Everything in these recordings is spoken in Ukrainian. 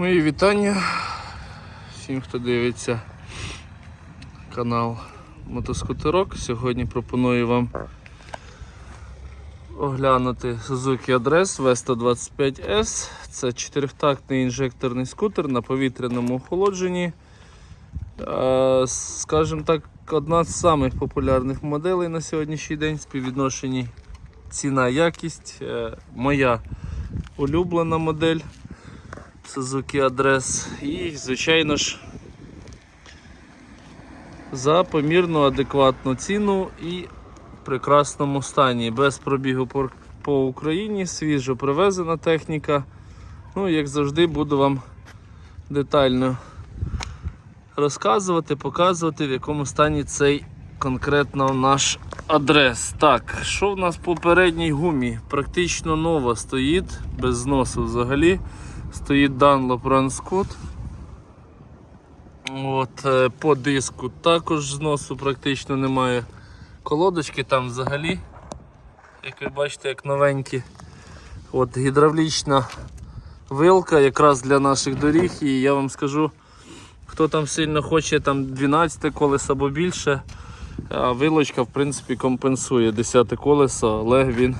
Мої вітання всім, хто дивиться канал Мотоскутерок. Сьогодні пропоную вам оглянути Suzuki Address V125S. Це чотирьохтактний інжекторний скутер на повітряному охолодженні. Е, Скажімо так, одна з самих популярних моделей на сьогоднішній день співвідношенні ціна-якість. Е, Моя улюблена модель. Suzuki Address і, звичайно ж, за помірну адекватну ціну і в прекрасному стані. Без пробігу по Україні, свіжо привезена техніка. Ну, як завжди, буду вам детально розказувати, показувати, в якому стані цей конкретно наш адрес. Так, що в нас по передній гумі? Практично нова стоїть, без зносу взагалі. Стоїть Dunlop Ranscoot. От, е, По диску також зносу практично немає. Колодочки там взагалі, як ви бачите, як новенькі. От, Гідравлічна вилка якраз для наших доріг. І я вам скажу, хто там сильно хоче там 12 колес або більше, а вилочка в принципі компенсує 10 колесо, але він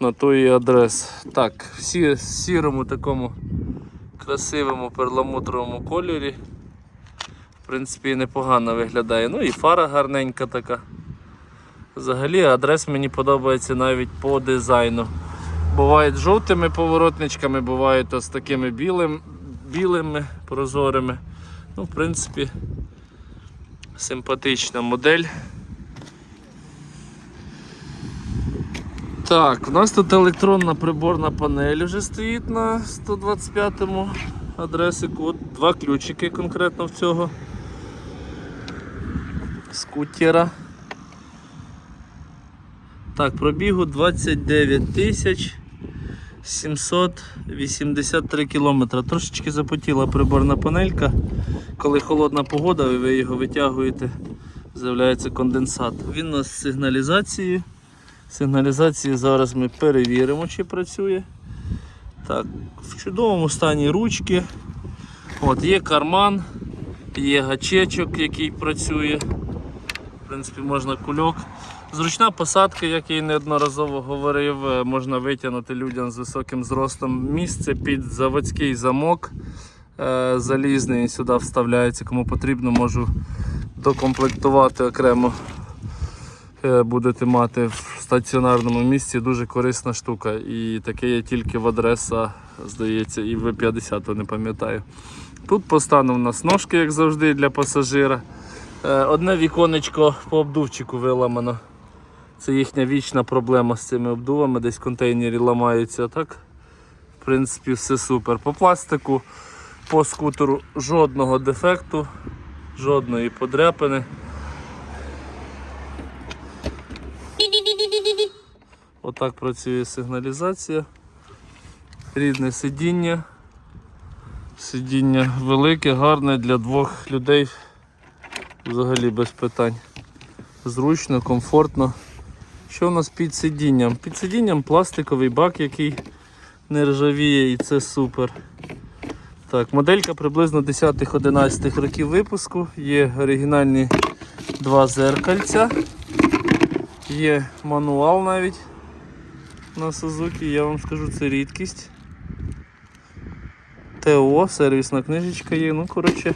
на той адрес. Так, всі в сірому такому красивому перламутровому кольорі. В принципі, непогано виглядає. Ну і фара гарненька така. Взагалі адрес мені подобається навіть по дизайну. Бувають жовтими поворотничками, бувають ось такими білим, білими прозорими. Ну, в принципі, симпатична модель. Так, у нас тут електронна приборна панель вже стоїть на 125-му адресику. От Два ключики конкретно в цього скутера. Так, пробігу 29 тисяч 783 кілометри. Трошечки запотіла приборна панелька. Коли холодна погода, ви його витягуєте, з'являється конденсат. Він у нас з сигналізацією. Сигналізації зараз ми перевіримо, чи працює. Так, в чудовому стані ручки. От, Є карман, є гачечок, який працює. В принципі, можна кульок. Зручна посадка, як я і неодноразово говорив, е, можна витягнути людям з високим зростом місце під заводський замок е, залізний, сюди вставляється, кому потрібно, можу докомплектувати окремо. Е, Будете мати в стаціонарному місці дуже корисна штука. І таке є тільки в адреса, здається, і в 50 не пам'ятаю. Тут постану у нас ножки, як завжди, для пасажира. Е, Одне віконечко по обдувчику виламано. Це їхня вічна проблема з цими обдувами, десь контейнері ламаються. Так, в принципі, все супер. По пластику, по скутеру жодного дефекту, жодної подряпини. Отак працює сигналізація. Рідне сидіння. Сидіння велике, гарне для двох людей. Взагалі без питань. Зручно, комфортно. Що у нас під сидінням? Під сидінням пластиковий бак, який не ржавіє і це супер. Так, Моделька приблизно 10-11 років випуску. Є оригінальні два зеркальця. Є мануал навіть на Suzuki, я вам скажу, це рідкість. ТО, сервісна книжечка є, ну коротше,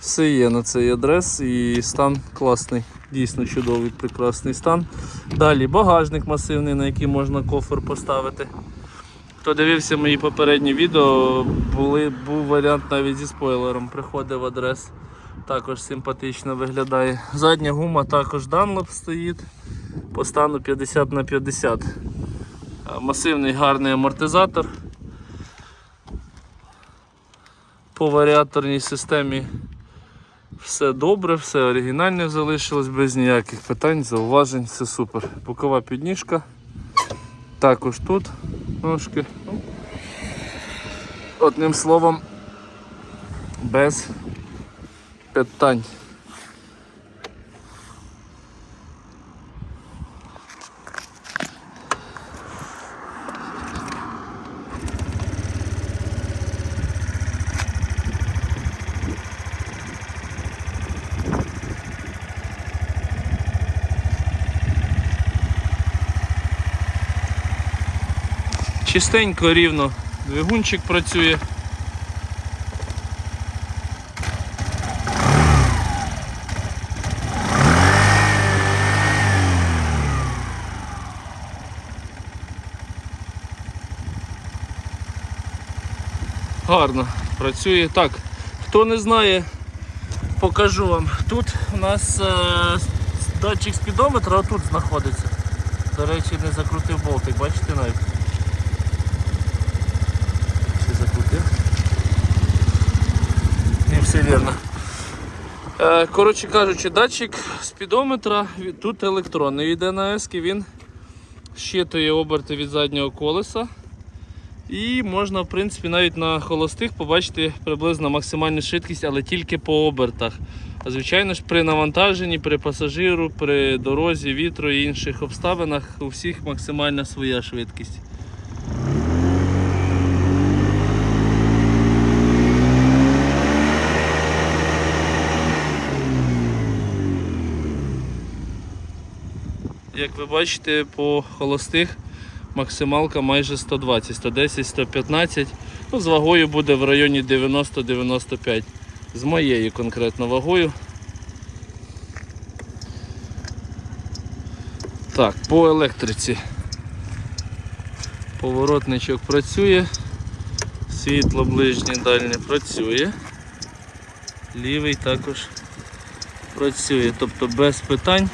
все є на цей адрес і стан класний, дійсно чудовий, прекрасний стан. Далі багажник масивний, на який можна кофер поставити. Хто дивився мої попередні відео, були, був варіант навіть зі спойлером, приходив адрес. Також симпатично виглядає. Задня гума також Dunlop стоїть по стану 50 на 50. Масивний гарний амортизатор. По варіаторній системі все добре, все оригінальне залишилось, без ніяких питань, зауважень, все супер. Бокова підніжка. Також тут ножки. Одним словом, без питань. Чистенько, рівно двигунчик працює. Гарно працює. Так, хто не знає, покажу вам. Тут у нас е, датчик спідометра отут знаходиться. До речі, не закрутив болтик, бачите навіть. Закрутив? Не все вірно. Е, коротше кажучи, датчик спідометра тут електронний від НАС, він щитує оберти від заднього колеса. І можна, в принципі, навіть на холостих побачити приблизно максимальну швидкість, але тільки по обертах. А звичайно ж, при навантаженні, при пасажиру, при дорозі, вітру і інших обставинах у всіх максимальна своя швидкість. Як ви бачите, по холостих максималка майже 120, 110, 115. Ну, з вагою буде в районі 90-95. З моєю конкретно вагою. Так, по електриці. Поворотничок працює. Світло ближнє дальнє працює. Лівий також працює, тобто без питань.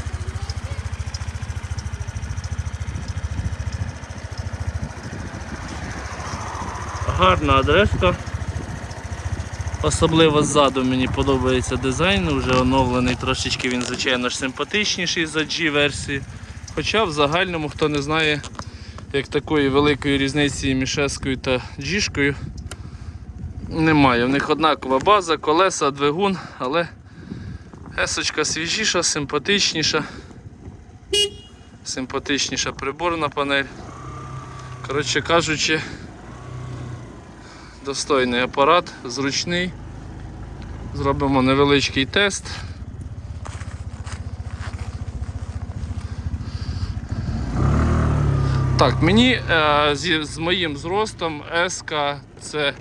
Гарна адреска. Особливо ззаду мені подобається дизайн, вже оновлений, трошечки він, звичайно ж, симпатичніший за G-версії. Хоча в загальному, хто не знає, як такої великої різниці між S та G-шкою немає. В них однакова база, колеса, двигун, але S свіжіша, симпатичніша. Симпатичніша приборна панель. Коротше кажучи, достойний апарат, зручний. Зробимо невеличкий тест. Так, мені е, зі, з моїм зростом СК це,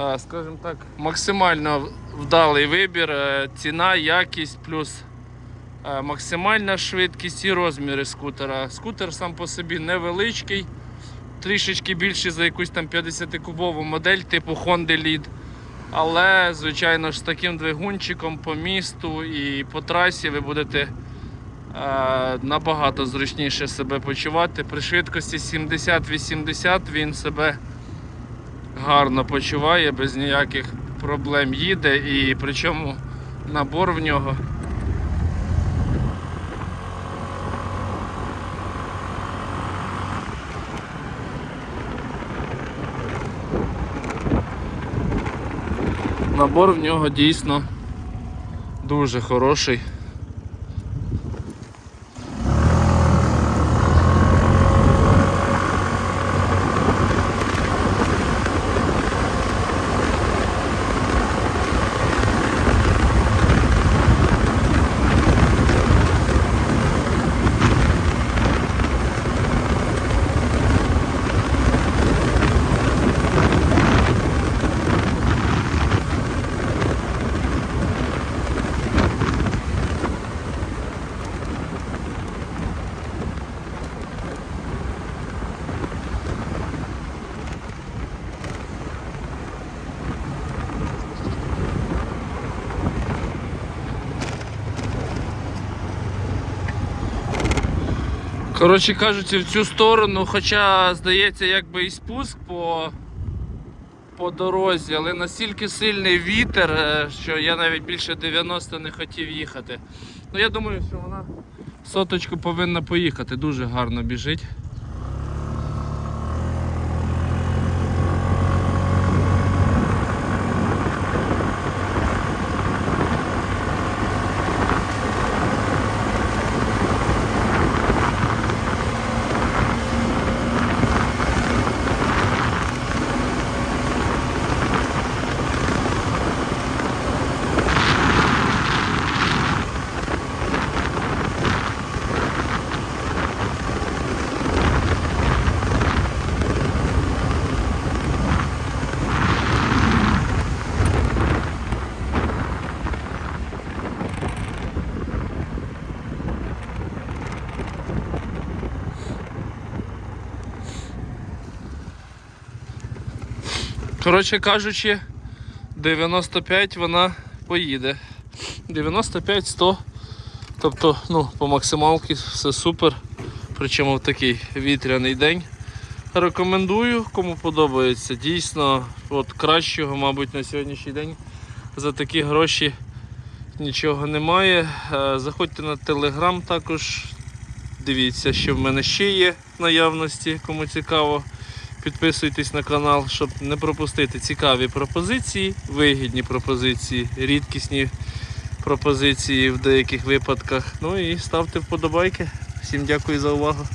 е, скажімо так, максимально вдалий вибір, е, ціна, якість плюс максимальна швидкість і розміри скутера. Скутер сам по собі невеличкий трішечки більше за якусь там 50-кубову модель типу Honda Lead. Але, звичайно ж, з таким двигунчиком по місту і по трасі ви будете е, набагато зручніше себе почувати. При швидкості 70-80 він себе гарно почуває, без ніяких проблем їде і причому набор в нього. Набор в нього дійсно дуже хороший. Коротше кажучи, в цю сторону, хоча здається, якби і спуск по, по дорозі, але настільки сильний вітер, е, що я навіть більше 90 не хотів їхати. Ну я думаю, що вона соточку повинна поїхати, дуже гарно біжить. Коротше кажучи, 95 вона поїде. 95-100. Тобто, ну, по максималці все супер. Причому в такий вітряний день. Рекомендую, кому подобається. Дійсно, от кращого, мабуть, на сьогоднішній день за такі гроші нічого немає. Е, Заходьте на телеграм також. Дивіться, що в мене ще є наявності, кому цікаво. Підписуйтесь на канал, щоб не пропустити цікаві пропозиції, вигідні пропозиції, рідкісні пропозиції в деяких випадках. Ну і ставте вподобайки. Всім дякую за увагу.